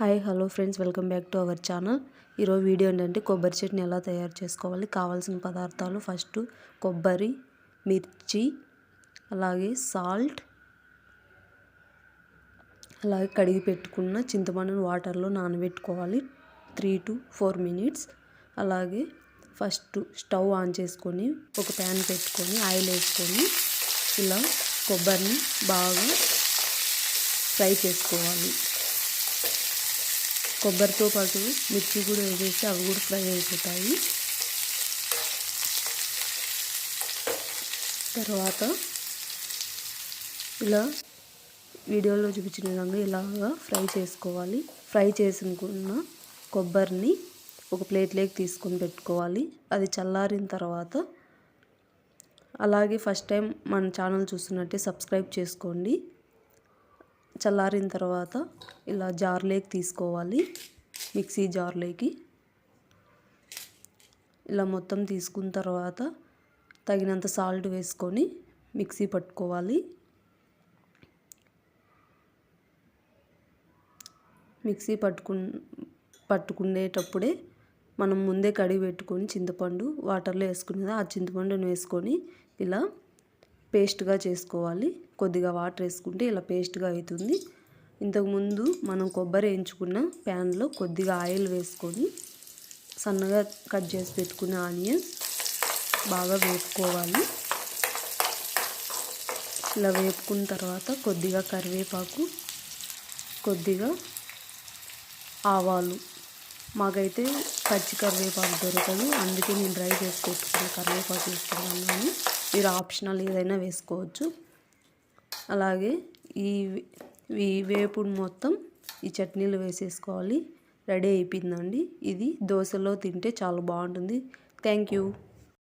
Hi hello friends welcome back to our channel. ఈరోజు video ఏంటంటే కొబ్బరి చట్నీ ఎలా తయారు చేసుకోవాలి కావాల్సిన పదార్థాలు ఫస్ట్ కొబ్బరి మిర్చి అలాగే సాల్ట్ అలాగే కడిగి పెట్టుకున్న చింతపండును వాటర్లో నానబెట్టుకోవాలి త్రీ టు ఫోర్ మినిట్స్. అలాగే ఫస్ట్ స్టవ్ ఆన్ చేసుకొని ఒక ప్యాన్ పెట్టుకొని ఆయిల్ వేసుకొని ఇలా కొబ్బరిని బాగా ఫ్రై చేసుకోవాలి. కొబ్బరితో పాటు మిర్చి కూడా వేసేసి అవి కూడా ఫ్రై అయిపోతాయి. తర్వాత ఇలా వీడియోలో చూపించిన విధంగా ఇలాగా ఫ్రై చేసుకోవాలి. ఫ్రై చేసుకున్న కొబ్బరిని ఒక ప్లేట్లోకి తీసుకొని పెట్టుకోవాలి. అది చల్లారిన తర్వాత అలాగే ఫస్ట్ టైం మన ఛానల్ చూస్తున్నట్టే సబ్స్క్రైబ్ చేసుకోండి. చల్లారిన తర్వాత ఇలా జార్లోకి తీసుకోవాలి మిక్సీ జార్లోకి ఇలా మొత్తం తీసుకున్న తర్వాత తగినంత సాల్ట్ వేసుకొని మిక్సీ పట్టుకోవాలి. మిక్సీ పట్టుకు పట్టుకునేటప్పుడే మనం ముందే కడిగి పెట్టుకొని చింతపండు వాటర్లో వేసుకునేది ఆ చింతపండును వేసుకొని ఇలా పేస్ట్గా చేసుకోవాలి. కొద్దిగా వాటర్ వేసుకుంటే ఇలా పేస్ట్గా అవుతుంది. ఇంతకుముందు మనం కొబ్బరి వేయించుకున్న ప్యాన్లో కొద్దిగా ఆయిల్ వేసుకొని సన్నగా కట్ చేసి పెట్టుకున్న ఆనియన్స్ బాగా వేపుకోవాలి. ఇలా వేపుకున్న తర్వాత కొద్దిగా కరివేపాకు కొద్దిగా ఆవాలు మాకైతే పచ్చి కరివేపాకు దొరకదు అందుకే నేను డ్రై చేసి పెట్టుకున్న కరివేపాకు వేసుకున్నాను కానీ మీరు ఆప్షనల్ ఏదైనా వేసుకోవచ్చు. అలాగే ఈ ఈ వేపుడు మొత్తం ఈ చట్నీలు వేసేసుకోవాలి. రెడీ అయిపోయిందండి. ఇది దోశలో తింటే చాలా బాగుంటుంది. Thank you.